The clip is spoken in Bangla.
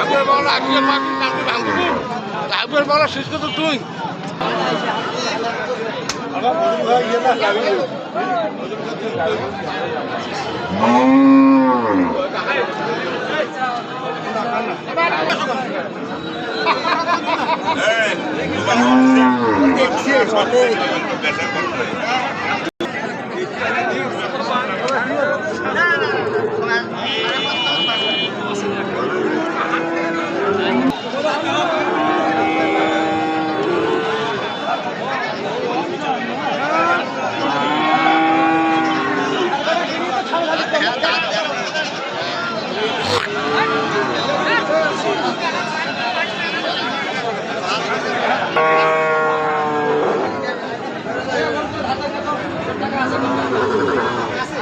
আগের বাংলা আগের মাটি কাটি ভাঙবি আগের বাংলা শেষ তো তুই দেখছি আছে